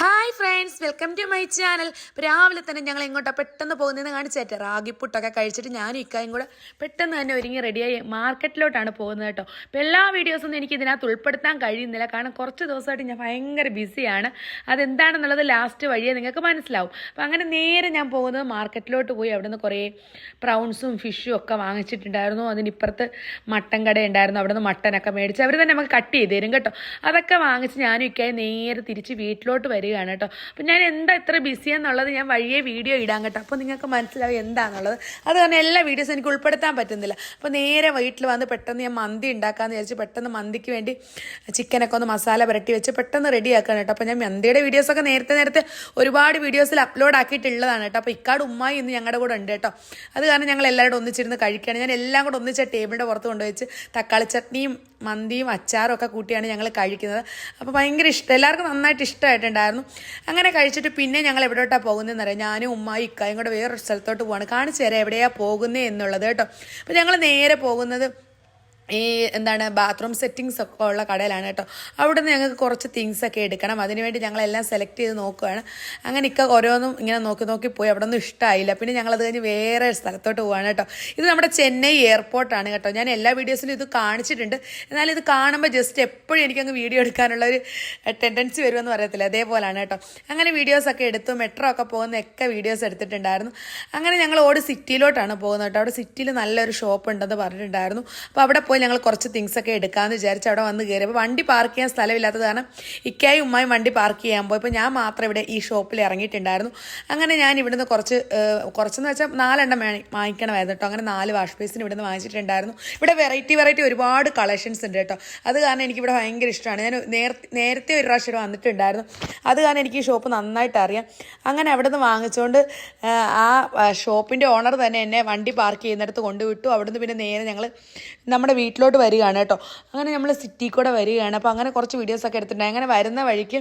Hi. Hi friends welcome to my channel രാവിലെ തന്നെ ഞങ്ങൾ എങ്ങോട്ടാണ് പെട്ടെന്ന് പോകുന്നതെന്ന് കാണിച്ചേറ്റ റാഗിപ്പുട്ടൊക്കെ കഴിച്ചിട്ട് ഞാനും ഇക്കായും കൂടെ പെട്ടെന്ന് തന്നെ ഒരുങ്ങി റെഡിയായി മാർക്കറ്റിലോട്ടാണ് പോകുന്നത് കേട്ടോ. അപ്പോൾ എല്ലാ വീഡിയോസൊന്നും എനിക്ക് ഇതിനകത്ത് ഉൾപ്പെടുത്താൻ കഴിയുന്നില്ല. കാരണം കുറച്ച് ദിവസമായിട്ട് ഞാൻ ഭയങ്കര ബിസിയാണ് അതെന്താണെന്നുള്ളത് ലാസ്റ്റ് വഴിയേ നിങ്ങൾക്ക് മനസ്സിലാവും. അപ്പോൾ അങ്ങനെ നേരെ ഞാൻ പോകുന്നത് മാർക്കറ്റിലോട്ട് പോയി. അവിടെ നിന്ന് കുറേ പ്രൗൺസും ഫിഷും ഒക്കെ വാങ്ങിച്ചിട്ടുണ്ടായിരുന്നു. അതിനിപ്പുറത്ത് മട്ടൻ കട ഉണ്ടായിരുന്നു. അവിടെ നിന്ന് മട്ടനൊക്കെ മേടിച്ച് അവർ തന്നെ നമുക്ക് കട്ട് ചെയ്ത് തരും കേട്ടോ. അതൊക്കെ വാങ്ങിച്ച് ഞാനും ഇക്കായി നേരെ തിരിച്ച് വീട്ടിലോട്ട് വരികയാണ് കേട്ടോ. അപ്പം ഞാൻ എന്താ ഇത്ര ബിസി എന്നുള്ളത് ഞാൻ വഴിയെ വീഡിയോ ഇടാൻ കേട്ടോ. അപ്പോൾ നിങ്ങൾക്ക് മനസ്സിലാവും എന്താണെന്നുള്ളത് അത് കാരണം എല്ലാ വീഡിയോസും എനിക്ക് ഉൾപ്പെടുത്താൻ പറ്റുന്നില്ല. അപ്പോൾ നേരെ വീട്ടിൽ വന്ന് പെട്ടെന്ന് ഞാൻ മന്തി ഉണ്ടാക്കാമെന്ന് വിചാരിച്ച് പെട്ടെന്ന് മന്തിക്ക് വേണ്ടി ചിക്കനൊക്കെ ഒന്ന് മസാല പുരട്ടി വെച്ച് പെട്ടെന്ന് റെഡി ആക്കാൻ കേട്ടോ. അപ്പോൾ ഞാൻ മന്തിയുടെ വീഡിയോസൊക്കെ നേരത്തെ നേരത്തെ ഒരുപാട് വീഡിയോസിൽ അപ്ലോഡ് ആക്കിയിട്ടുള്ളതാണ് കേട്ടോ. അപ്പോൾ ഇക്കാട് ഉമ്മായി ഇന്ന് ഞങ്ങളുടെ കൂടെ ഉണ്ട് കേട്ടോ. അത് കാരണം ഞങ്ങൾ എല്ലാവരും ഒന്നിച്ചിരുന്ന് കഴിക്കുകയാണ്. ഞാൻ എല്ലാം കൂടെ ഒന്നിച്ച ടേബിളിന്റെ പുറത്ത് കൊണ്ടുവച്ച് തക്കാളി ചട്നിയും മന്തിയും അച്ചാറും ഒക്കെ കൂട്ടിയാണ് ഞങ്ങൾ കഴിക്കുന്നത്. അപ്പോൾ ഭയങ്കര ഇഷ്ടം. എല്ലാവർക്കും നന്നായിട്ട് ഇഷ്ടമായിട്ടുണ്ടായിരുന്നു. അങ്ങനെ കഴിച്ചിട്ട് പിന്നെ ഞങ്ങൾ എവിടോട്ടാണ് പോകുന്നതെന്ന് അറിയാം. ഞാനും ഉമ്മായി ഇക്കായും കൂടെ വേറൊരു സ്ഥലത്തോട്ട് പോവാണ്. കാണിച്ചു തരാം എവിടെയാണ് പോകുന്നത് എന്നുള്ളത് കേട്ടോ. അപ്പോൾ ഞങ്ങൾ നേരെ പോകുന്നത് ഈ എന്താണ് ബാത്റൂം സെറ്റിങ്സ് ഒക്കെ ഉള്ള കടയിലാണ് കേട്ടോ. അവിടെ നിന്ന് ഞങ്ങൾക്ക് കുറച്ച് തിങ്സ് ഒക്കെ എടുക്കണം. അതിനുവേണ്ടി ഞങ്ങളെല്ലാം സെലക്ട് ചെയ്ത് നോക്കുകയാണ് അങ്ങനെ ഇക്ക ഓരോന്നും ഇങ്ങനെ നോക്കി നോക്കി പോയി. അവിടെ ഒന്നും ഇഷ്ടമായില്ല പിന്നെ ഞങ്ങളത് കഴിഞ്ഞ് വേറെ സ്ഥലത്തോട്ട് പോവാണ് കേട്ടോ. ഇത് നമ്മുടെ ചെന്നൈ എയർപോർട്ടാണ് കേട്ടോ. ഞാൻ എല്ലാ വീഡിയോസിലും ഇത് കാണിച്ചിട്ടുണ്ട്. എന്നാലും ഇത് കാണുമ്പോൾ ജസ്റ്റ് എപ്പോഴും എനിക്കങ്ങ് വീഡിയോ എടുക്കാനുള്ള ഒരു ടെൻഡൻസി വരുമെന്ന് പറയത്തില്ല. അതേപോലെയാണ് കേട്ടോ. അങ്ങനെ വീഡിയോസൊക്കെ എടുത്തു. മെട്രോ ഒക്കെ പോകുന്ന ഒക്കെ വീഡിയോസ് എടുത്തിട്ടുണ്ടായിരുന്നു. അങ്ങനെ ഞങ്ങൾ ഓട് സിറ്റിയിലോട്ടാണ് പോകുന്നത് കേട്ടോ. അവിടെ സിറ്റിയിൽ നല്ലൊരു ഷോപ്പ് ഉണ്ടെന്ന് പറഞ്ഞിട്ടുണ്ടായിരുന്നു. അപ്പോൾ അവിടെ പോയി ഞങ്ങൾ കുറച്ച് തിങ്സ് ഒക്കെ എടുക്കാമെന്ന് വിചാരിച്ച് അവിടെ വന്ന് കയറി. അപ്പോൾ വണ്ടി പാർക്ക് ചെയ്യാൻ സ്ഥലമില്ലാത്തത് കാരണം ഇക്കായും ഉമ്മായും വണ്ടി പാർക്ക് ചെയ്യാൻ പോയി. അപ്പോൾ ഞാൻ മാത്രം ഇവിടെ ഈ ഷോപ്പിൽ ഇറങ്ങിയിട്ടുണ്ടായിരുന്നു. അങ്ങനെ ഞാൻ ഇവിടുന്ന് കുറച്ച് കുറച്ചെന്ന് വെച്ചാൽ നാലെണ്ണം വാങ്ങി- വാങ്ങിക്കണമായിരുന്നു കേട്ടോ അങ്ങനെ നാല് വാഷ് ബേസിന് ഇവിടുന്ന് വാങ്ങിച്ചിട്ടുണ്ടായിരുന്നു. ഇവിടെ വെറൈറ്റി വെറൈറ്റി ഒരുപാട് കളക്ഷൻസ് ഉണ്ട് കേട്ടോ അത് കാരണം എനിക്കിവിടെ ഭയങ്കര ഇഷ്ടമാണ്. ഞാൻ നേരത്തെ ഒരു പ്രാവശ്യം ഇവിടെ വന്നിട്ടുണ്ടായിരുന്നു. അത് കാരണം എനിക്ക് ഈ ഷോപ്പ് നന്നായിട്ട് അറിയാം. അങ്ങനെ അവിടെ നിന്ന് വാങ്ങിച്ചുകൊണ്ട് ആ ഷോപ്പിന്റെ ഓണർ തന്നെ എന്നെ വണ്ടി പാർക്ക് ചെയ്യുന്നിടത്ത് കൊണ്ടുവിട്ടു. അവിടുന്ന് പിന്നെ നേരെ ഞങ്ങൾ നമ്മുടെ വീട്ടിലോട്ട് വരികയാണ് കേട്ടോ. അങ്ങനെ നമ്മൾ സിറ്റി കൂടെ വരികയാണ്. അപ്പോൾ അങ്ങനെ കുറച്ച് വീഡിയോസൊക്കെ എടുത്തിട്ടുണ്ടായി അങ്ങനെ വരുന്ന വഴിക്ക്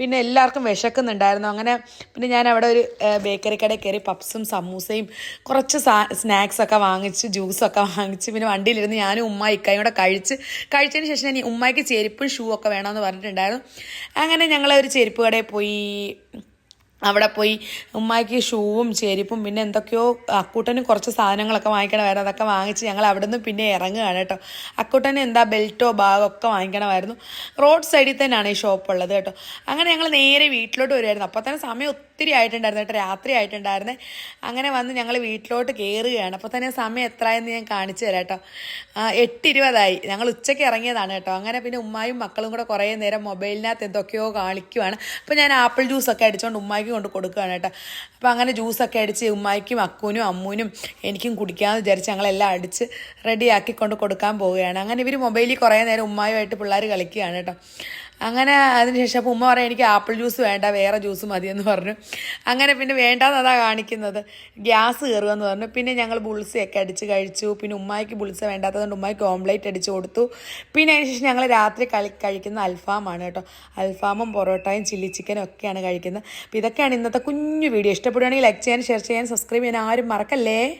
പിന്നെ എല്ലാവർക്കും വിശക്കുന്നുണ്ടായിരുന്നു. അങ്ങനെ പിന്നെ ഞാൻ അവിടെ ഒരു ബേക്കറി കടയിൽ കയറി പപ്സും സമൂസയും കുറച്ച് സ്നാക്സ് ഒക്കെ വാങ്ങിച്ച് ജ്യൂസൊക്കെ വാങ്ങിച്ച് പിന്നെ വണ്ടിയിലിരുന്ന് ഞാനും ഉമ്മ കൂടെ കഴിച്ച് കഴിച്ചതിന് ശേഷം ഞാൻ ഉമ്മായിക്ക് ഉമ്മയ്ക്ക് ചെരുപ്പും ഷൂ ഒക്കെ വേണമെന്ന് പറഞ്ഞിട്ടുണ്ടായിരുന്നു. അങ്ങനെ ഞങ്ങൾ ഒരു ചെരുപ്പ് കടയിൽ പോയി. അവിടെ പോയി ഉമ്മായിക്ക് ഷൂവും ചെരുപ്പും പിന്നെ എന്തൊക്കെയോ അക്കൂട്ടനും കുറച്ച് സാധനങ്ങളൊക്കെ വാങ്ങിക്കണമായിരുന്നു അതൊക്കെ വാങ്ങിച്ച് ഞങ്ങൾ അവിടെ നിന്ന് പിന്നെ ഇറങ്ങുകയാണ് കേട്ടോ. അക്കൂട്ടന് എന്താ ബെൽറ്റോ ബാഗോ ഒക്കെ വാങ്ങിക്കണമായിരുന്നു. റോഡ് സൈഡിൽ തന്നെയാണ് ഈ ഷോപ്പ് ഉള്ളത് കേട്ടോ. അങ്ങനെ ഞങ്ങൾ നേരെ വീട്ടിലോട്ട് വരുമായിരുന്നു അപ്പോൾ തന്നെ സമയം ഒത്തിരി ആയിട്ടുണ്ടായിരുന്നു കേട്ടോ രാത്രി ആയിട്ടുണ്ടായിരുന്നു. അങ്ങനെ വന്ന് ഞങ്ങൾ വീട്ടിലോട്ട് കയറുകയാണ് അപ്പോൾ തന്നെ സമയം എത്രയെന്ന് ഞാൻ കാണിച്ചു തരാം കേട്ടോ. എട്ടിരുപതായി. ഞങ്ങൾ ഉച്ചയ്ക്ക് ഇറങ്ങിയതാണ് കേട്ടോ. അങ്ങനെ പിന്നെ ഉമ്മായും മക്കളും കൂടെ കുറേ നേരം മൊബൈലിനകത്ത് എന്തൊക്കെയോ കാണിക്കുവാണ്. അപ്പോൾ ഞാൻ ആപ്പിൾ ജ്യൂസൊക്കെ അടിച്ചുകൊണ്ട് ഉമ്മായിക്ക് കൊണ്ട് കൊടുക്കുകയാണ് കേട്ടോ. അപ്പോൾ അങ്ങനെ ജ്യൂസൊക്കെ അടിച്ച് ഉമ്മായിക്കും അക്കൂനും അമ്മൂനും എനിക്കും കുടിക്കാമെന്ന് വിചാരിച്ച് ഞങ്ങളെല്ലാം അടിച്ച് റെഡിയാക്കി കൊണ്ട് കൊടുക്കാൻ പോവുകയാണ്. അങ്ങനെ ഇവർ മൊബൈലിൽ കുറേ നേരം ഉമ്മായുമായിട്ട് പിള്ളേർ കളിക്കുകയാണ് കേട്ടോ. അങ്ങനെ അതിനുശേഷം അപ്പം ഉമ്മ പറയാം എനിക്ക് ആപ്പിൾ ജ്യൂസ് വേണ്ട വേറെ ജ്യൂസ് മതിയെന്ന് പറഞ്ഞു. അങ്ങനെ പിന്നെ വേണ്ടാന്ന് അതാ കാണിക്കുന്നത്. ഗ്യാസ് കയറുമെന്ന് പറഞ്ഞു. പിന്നെ ഞങ്ങൾ ബുൾസയൊക്കെ അടിച്ച് കഴിച്ചു. പിന്നെ ഉമ്മായിക്ക് ബുൾസ വേണ്ടാത്തതുകൊണ്ട് ഉമ്മായിക്ക് ഓംലേറ്റ് അടിച്ച് കൊടുത്തു. പിന്നെ അതിനുശേഷം ഞങ്ങൾ രാത്രി കളി കഴിക്കുന്ന അൽഫാമാണ് കേട്ടോ. അൽഫാമും പൊറോട്ടയും ചില്ലി ചിക്കനും ഒക്കെയാണ് കഴിക്കുന്നത്. അപ്പോൾ ഇതൊക്കെയാണ് ഇന്നത്തെ കുഞ്ഞു വീഡിയോ. ഇഷ്ടപ്പെടുകയാണെങ്കിൽ ലൈക്ക് ചെയ്യാൻ ഷെയർ ചെയ്യാൻ സബ്സ്ക്രൈബ് ചെയ്യാൻ ആരും മറക്കല്ലേ?